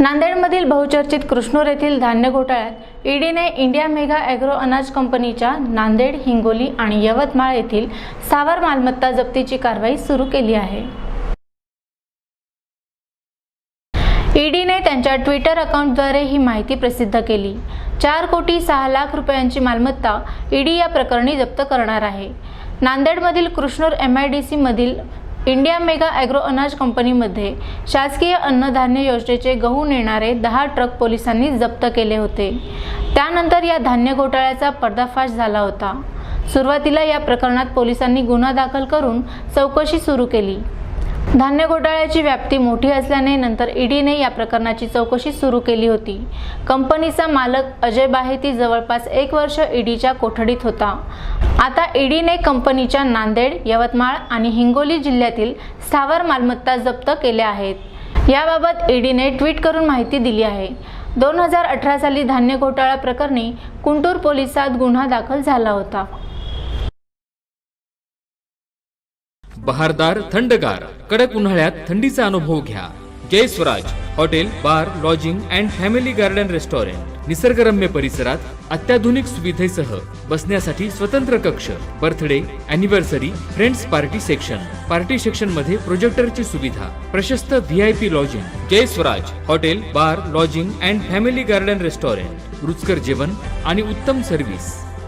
नांदेडमधील बहुचर्चित कृष्णूर येथील धान्य घोटाळ्यात ईडीने इंडिया मेगा ॲग्रो अनाज कंपनीच्या नांदेड हिंगोली आणि यवतमाळ येथील सावर मालमत्ता जप्तीची कारवाई सुरू केली आहे. ईडीने त्यांच्या ट्विटर अकाउंटद्वारे ही माहिती प्रसिद्ध केली. चार कोटी सहा लाख रुपयांची मालमत्ता ईडी या प्रकरणी जप्त करणार आहे. नांदेडमधील कृष्णूर एम आय डी सीमधील इंडिया मेगा ॲग्रो अनाज कंपनीमध्ये शासकीय अन्नधान्य योजनेचे गहू नेणारे दहा ट्रक पोलिसांनी जप्त केले होते. त्यानंतर या धान्य घोटाळ्याचा पर्दाफाश झाला होता. सुरुवातीला या प्रकरणात पोलिसांनी गुन्हा दाखल करून चौकशी सुरू केली. धान्य घोटाळ्याची व्याप्ती मोठी असल्याने नंतर ईडीने या प्रकरणाची चौकशी सुरू केली होती. कंपनीचा मालक अजय बाहेती जवळपास एक वर्ष ईडीच्या कोठडीत होता. आता ईडीने कंपनीच्या नांदेड यवतमाळ आणि हिंगोली जिल्ह्यातील स्थावर मालमत्ता जप्त केल्या आहेत. याबाबत ईडीने ट्विट करून माहिती दिली आहे. दोन हजार अठरा साली धान्य घोटाळा प्रकरणी कुंटूर पोलिसात गुन्हा दाखल झाला होता. बहारदार थंडगार कडक उन्हाळ्यात थंडीचा अनुभव घ्या. Jai Swaraj hotel bar lodging and family garden restaurant निसर्गरम्य परिसरात अत्याधुनिक सुविधेसह बसण्यासाठी स्वतंत्र कक्ष birthday anniversary friends party section party सेक्शनमध्ये प्रोजेक्टरची सुविधा प्रशस्त V I P lodging Jai Swaraj hotel bar lodging and family garden restaurant रुचकर जेवण आणि उत्तम सर्व्हिस